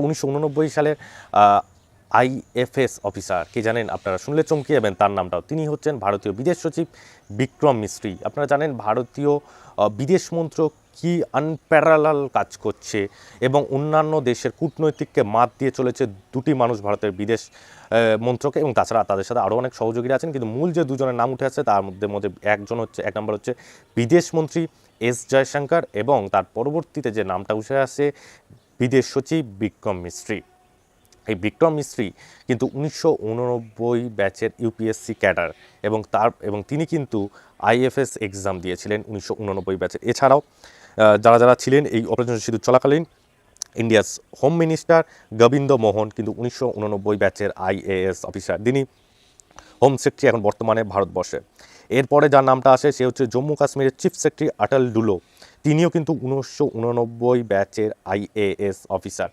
উনিশশো উননব্বই সালের আইএফএস অফিসার। কে জানেন? আপনারা শুনলে চমকে যাবেন তার নামটাও। তিনি হচ্ছেন ভারতীয় বিদেশ সচিব বিক্রম মিস্ত্রি। আপনারা জানেন ভারতীয় বিদেশ মন্ত্রক কি আনপ্যারালাল কাজ করছে এবং অন্যান্য দেশের কূটনৈতিককে মাত দিয়ে চলেছে দুটি মানুষ ভারতের বিদেশ মন্ত্রকে এবং তাছাড়া তাদের সাথে আরও অনেক সহযোগীরা আছেন। কিন্তু মূল যে দুজনের নাম উঠে আসছে, তার মধ্যে মধ্যে একজন হচ্ছে, এক নম্বর হচ্ছে বিদেশ মন্ত্রী এস জয়শঙ্কর এবং তার পরবর্তীতে যে নামটা উঠে আসে বিদেশ সচিব বিক্রম মিস্ত্রি। এই বিক্রম মিস্ত্রি কিন্তু উনিশশো উননব্বই ব্যাচের ইউপিএসসি ক্যাডার এবং তার, এবং তিনি কিন্তু আইএফএস এক্সাম দিয়েছিলেন উনিশশো উননব্বই ব্যাচের। এছাড়াও যারা যারা ছিলেন এই অপারেশন সিঁদুর চলাকালীন, India's home minister Govind Mohan কিন্তু উনিশশো উননব্বই ব্যাচের আইএএস অফিসার। তিনি হোম সেক্রেটারি এখন বর্তমানে ভারতবর্ষে। এরপরে যার নামটা আসে, সে হচ্ছে জম্মু কাশ্মীরের চিফ সেক্রেটারি আটাল ডুলো। তিনিও কিন্তু উনিশশো উননব্বই ব্যাচের আইএএস অফিসার।